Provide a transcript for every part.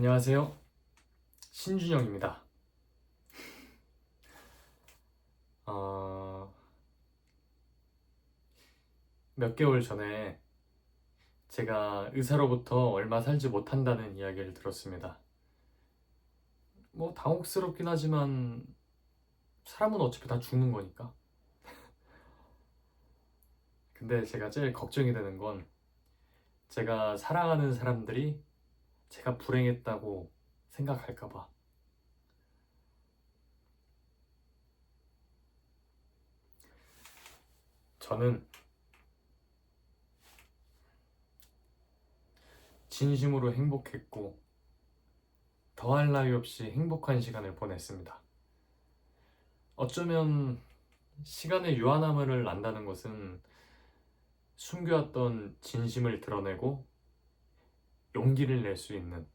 안녕하세요. 신준영입니다. 어, 몇 개월 전에 제가 의사로부터 얼마 살지 못한다는 이야기를 들었습니다. 뭐, 당혹스럽긴 하지만, 사람은 어차피 다 죽는 거니까. 근데 제가 제일 걱정이 되는 건, 제가 사랑하는 사람들이 제가 불행했다고 생각할까봐. 저는 진심으로 행복했고, 더할 나위 없이 행복한 시간을 보냈습니다. 어쩌면 시간의 유한함을 안다는 것은 숨겨왔던 진심을 드러내고 용기를 낼 수 있는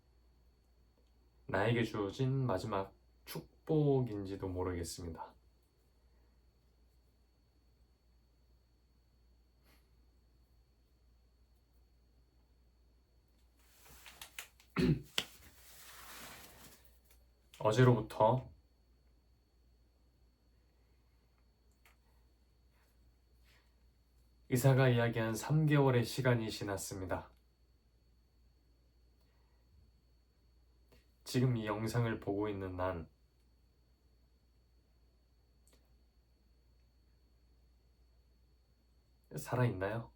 나에게 주어진 마지막 축복인지도 모르겠습니다. 어제로부터 의사가 이야기한 3개월의 시간이 지났습니다. 지금 이 영상을 보고 있는 난 살아있나요?